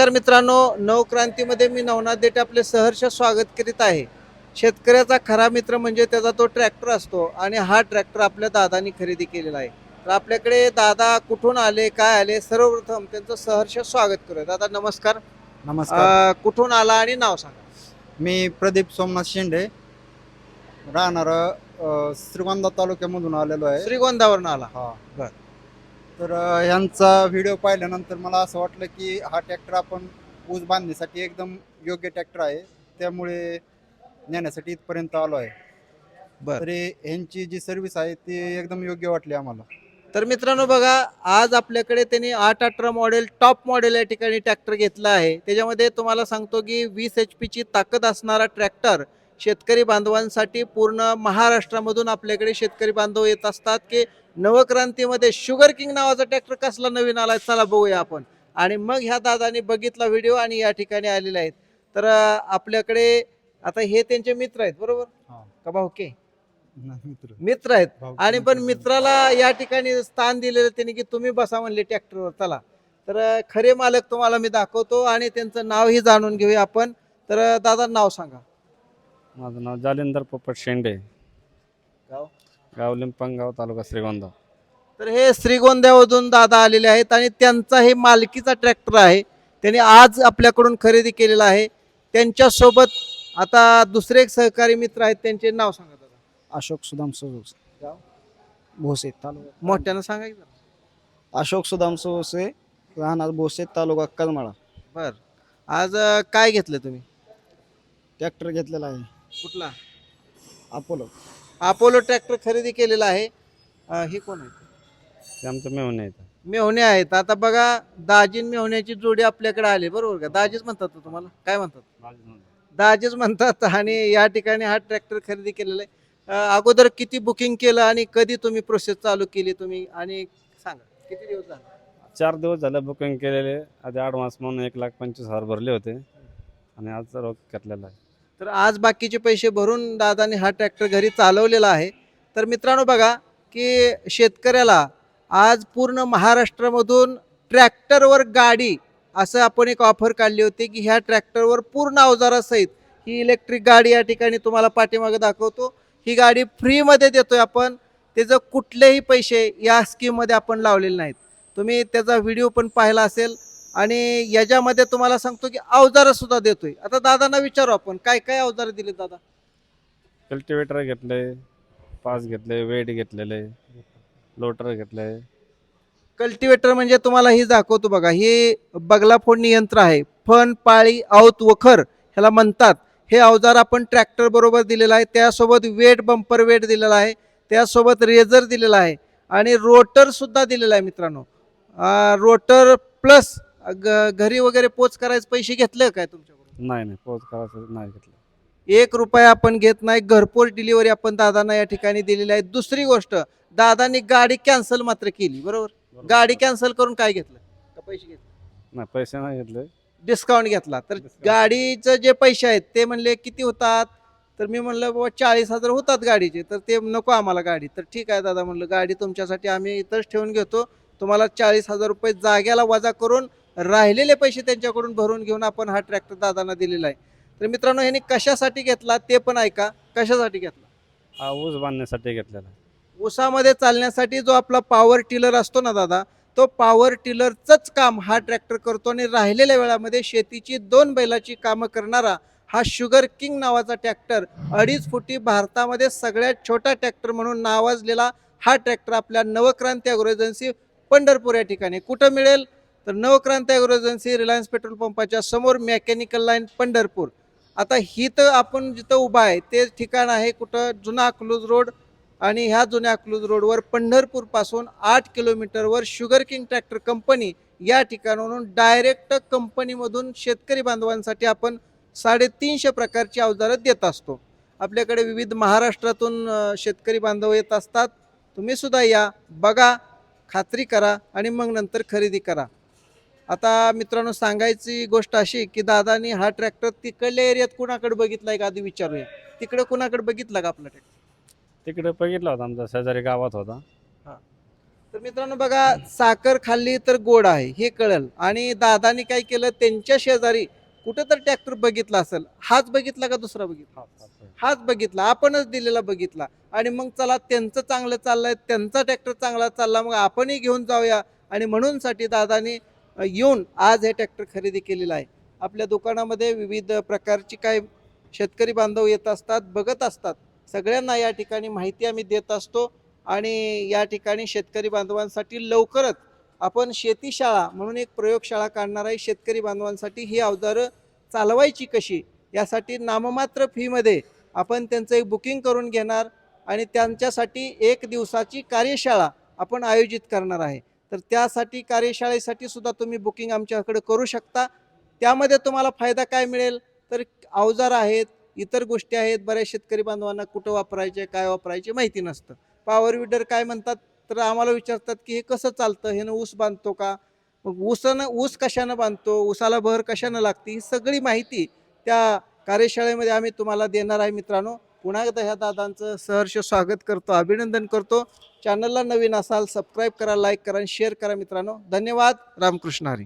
नमस्कार मित्रांनो नवक्रांतीमध्ये मी नवनाथ देठे आपले सहर्ष स्वागत करीत आहे. शेतकऱ्याचा खरा मित्र म्हणजे त्याचा तो ट्रॅक्टर असतो आणि हा ट्रॅक्टर आपल्या दादानी खरेदी केलेला आहे. तर आपल्याकडे दादा कुठून आले काय आले सर्वप्रथम त्यांचं सहर्ष स्वागत करूया. दादा नमस्कार. नमस्कार. अं, कुठून आला आणि नाव सांगा. मी प्रदीप सोमनाथ शेंडे राहणार श्रीगोंदा तालुक्यामधून आलेलो आहे. श्रीगोंदावरून आला. हा. बर. तर अ, यांचा व्हिडिओ पाहिल्यानंतर मला असं वाटलं की हा ट्रॅक्टर आपण ऊस बांधण्यासाठी एकदम योग्य ट्रॅक्टर आहे. त्यामुळे नेण्यासाठी इथपर्यंत आलो आहे. बर. तरी यांची जी सर्व्हिस आहे ती एकदम योग्य वाटली आम्हाला. तर मित्रांनो बघा आज आपल्याकडे त्यांनी आठ अठरा मॉडेल टॉप मॉडेल या ठिकाणी ट्रॅक्टर घेतला आहे. त्याच्यामध्ये तुम्हाला सांगतो की वीस एच पीची ताकद असणारा ट्रॅक्टर शेतकरी बांधवांसाठी पूर्ण महाराष्ट्रामधून आपल्याकडे शेतकरी बांधव येत असतात की नवक्रांतीमध्ये शुगर किंग नावाचा ट्रॅक्टर कसला नवीन आलाय चला बघूया आपण. आणि मग ह्या दादानी बघितला व्हिडिओ आणि या ठिकाणी आलेले आहेत. तर आपल्याकडे आता हे त्यांचे मित्र आहेत बरोबर. का भाऊ के? मित्र. आहेत. आणि पण मित्राला या ठिकाणी स्थान दिलेलं त्यांनी की तुम्ही बसा म्हणले ट्रॅक्टरवर चला. तर खरे मालक तुम्हाला मी दाखवतो आणि त्यांचं नावही जाणून घेऊया आपण. तर दादा नाव सांगा. माझं नाव जालिंदर पोपट शेंडे. गाव? गाव लिंपणगाव तालुका श्रीगोंदा. तर हे श्रीगोंद्यामधून दादा आलेले आहेत आणि त्यांचा हे मालकीचा ट्रॅक्टर आहे. त्यांनी आज आपल्याकडून खरेदी केलेला आहे. त्यांच्यासोबत आता दुसरे एक सहकारी मित्र आहेत. त्यांचे नाव सांगा दादा. अशोक सुदाम सोसे गाव? भोसे तालुका. मोठ्यानं सांगा की जरा. अशोक सुदाम सोसे राहणार भोसे तालुका करमाळा बर. आज अं, काय घेतलं तुम्ही? ट्रॅक्टर घेतलेला आहे. कुठला? अपोलो. अपोलो ट्रॅक्टर खरेदी केलेला आहे. अं, हे कोण आहे? ते आमचं मेहून येतं मेहुणे आहेत. आता बघा दाजीन मेहुण्याची जोडी आपल्याकडे आली. बरोबर का? दाजीच म्हणतात ना तुम्हाला? काय म्हणतात? दाजीच म्हणतात. आणि या ठिकाणी हा ट्रॅक्टर खरेदी केलेला आहे. अं, अगोदर किती बुकिंग केलं आणि कधी तुम्ही प्रोसेस चालू केली तुम्ही? आणि सांगा किती दिवस झाले? चार दिवस झालं बुकिंग केलेले. आधी ॲडव्हान्स म्हणून एक लाख पंचवीस हजार भरले होते. आणि आज रोख घेतलेला आहे. तर आज बाकीचे पैसे भरून दादाने हा ट्रॅक्टर घरी चालवलेला आहे. तर मित्रांनो बघा की शेतकऱ्याला आज पूर्ण महाराष्ट्रामधून ट्रॅक्टरवर गाडी असं आपण एक ऑफर काढली होती की ह्या ट्रॅक्टरवर पूर्ण अवजारासहित ही इलेक्ट्रिक गाडी या ठिकाणी तुम्हाला पाठीमागे दाखवतो. ही गाडी फ्रीमध्ये देतोय आपण. त्याचं कुठलेही पैसे या स्कीममध्ये आपण लावलेले नाहीत. तुम्ही त्याचा व्हिडिओ पण पाहिला असेल. आणि याच्यामध्ये तुम्हाला सांगतो की अवजारं सुद्धा देतोय. आता दादांना विचारू आपण काय काय अवजारं दिले दादा? कल्टिवेटर घेतले पास घेतले वेट घेतलेले लोटर घेतले कल्टिवेटर म्हणजे तुम्हाला ही दाखवतो बघा हे बगला फोडणी यंत्र आहे. फण पाळी आऊत वखर ह्याला म्हणतात. हे अवजार आपण ट्रॅक्टर बरोबर दिलेलं आहे त्यासोबत वेट बंपर वेट दिलेला आहे त्यासोबत रेझर दिलेला आहे आणि रोटर सुद्धा दिलेला आहे मित्रांनो. रोटर प्लस घरी वगैरे पोच करायचे पैसे घेतले काय तुमच्याकडून? नाही नाही पोच करायचं नाही घेतलं. एक रुपया आपण घेत नाही घरपोच डिलिव्हरी आपण दादांना या ठिकाणी दिलेली आहे. दुसरी गोष्ट दादांनी गाडी कॅन्सल मात्र केली बरोबर? गाडी कॅन्सल करून काय घेतलं? का पैसे घेतले? नाही पैसे नाही घेतले. डिस्काउंट घेतला. तर Discount. गाडीचं जे पैसे आहेत ते म्हणले किती होतात? तर मी म्हणलं बाबा चाळीस हजार होतात गाडीचे तर ते नको आम्हाला गाडी. तर ठीक आहे दादा म्हणलं गाडी तुमच्यासाठी आम्ही इथंच ठेवून घेतो. तुम्हाला चाळीस हजार रुपये जाग्याला वजा करून राहिलेले पैसे त्यांच्याकडून भरून घेऊन आपण हा ट्रॅक्टर दादांना दिलेला आहे. तर मित्रांनो ह्यांनी कशासाठी घेतला ते पण ऐका. कशासाठी घेतला? हा ऊस बांधण्यासाठी घेतलेला. ऊसामध्ये चालण्यासाठी जो आपला पॉवर टिलर असतो ना दादा तो पॉवर टिलरचंच काम हा ट्रॅक्टर करतो आणि राहिलेल्या वेळामध्ये शेतीची दोन बैलाची कामं करणारा हा शुगर किंग नावाचा ट्रॅक्टर अडीच फुटी भारतामध्ये सगळ्यात छोटा ट्रॅक्टर म्हणून नावाजलेला हा ट्रॅक्टर आपल्या नवक्रांती अग्रो एजन्सी पंढरपूर या ठिकाणी. कुठं मिळेल? तर Navkranti agro agency Reliance petrol पंपाच्या समोर मेकॅनिकल लाईन पंढरपूर. आता ही तर आपण जिथं उभा आहे ते ठिकाण आहे कुठं? जुना अकलूज रोड आणि ह्या जुन्या अकलूज रोडवर पंढरपूरपासून आठ किलोमीटरवर शुगर किंग ट्रॅक्टर कंपनी या ठिकाणावरून डायरेक्ट कंपनीमधून शेतकरी बांधवांसाठी आपण साडेतीनशे प्रकारची अवजारं देत असतो. आपल्याकडे विविध महाराष्ट्रातून शेतकरी बांधव येत असतात. तुम्ही सुद्धा या बघा खात्री करा आणि मग नंतर खरेदी करा. आता मित्रांनो सांगायची गोष्ट अशी की दादानी हा ट्रॅक्टर तिकडल्या एरियात कुणाकडे बघितलाय का? आधी विचारूया. तिकडे कुणाकडे बघितला का आपला ट्रॅक्टर तिकडे बघितला होता आमचा शेजारी गावात होता. तर मित्रांनो बघा साखर खाल्ली तर गोड आहे हे कळल. आणि दादानी काय केलं? त्यांच्या शेजारी कुठं तर ट्रॅक्टर बघितला असेल. हाच बघितला का दुसरा बघितला? हाच बघितला. आपणच दिलेला बघितला. आणि मग चला त्यांचं चांगलं चाललंय त्यांचा ट्रॅक्टर चांगला चालला मग आपणही घेऊन जाऊया. आणि म्हणून साठी दादानी येऊन आज हे ट्रॅक्टर खरेदी केलेलं आहे. आपल्या दुकानामध्ये विविध प्रकारची काय शेतकरी बांधव येत असतात बघत असतात. सगळ्यांना या ठिकाणी माहिती आम्ही देत असतो आणि या ठिकाणी शेतकरी बांधवांसाठी लवकरच आपण शेतीशाळा म्हणून एक प्रयोगशाळा काढणार आहे. शेतकरी बांधवांसाठी ही अवजारं चालवायची कशी? यासाठी नाममात्र फीमध्ये आपण त्यांचं एक बुकिंग करून घेणार आणि त्यांच्यासाठी एक दिवसाची कार्यशाळा आपण आयोजित करणार आहे. तर त्यासाठी कार्यशाळेसाठी सुद्धा तुम्ही बुकिंग आमच्याकडे करू शकता. त्यामध्ये तुम्हाला फायदा काय मिळेल? तर अवजार आहेत इतर गोष्टी आहेत. बऱ्याच शेतकरी बांधवांना कुठं वापरायचे काय वापरायचे माहिती नसतं. पॉवर विडर काय म्हणतात? तर आम्हाला विचारतात की हे कसं चालतं? हे ऊस बांधतो का? मग ऊसानं ऊस कशानं बांधतो? ऊसाला भर कशानं लागते? ही सगळी माहिती त्या कार्यशाळेमध्ये आम्ही तुम्हाला देणार आहे मित्रांनो. पुन्हा एकदा ह्या दादांचं सहर्ष स्वागत करतो अभिनंदन करतो. चॅनलला नवीन असाल सबस्क्राईब करा लाईक करा आणि शेअर करा मित्रांनो. धन्यवाद. रामकृष्ण हरी.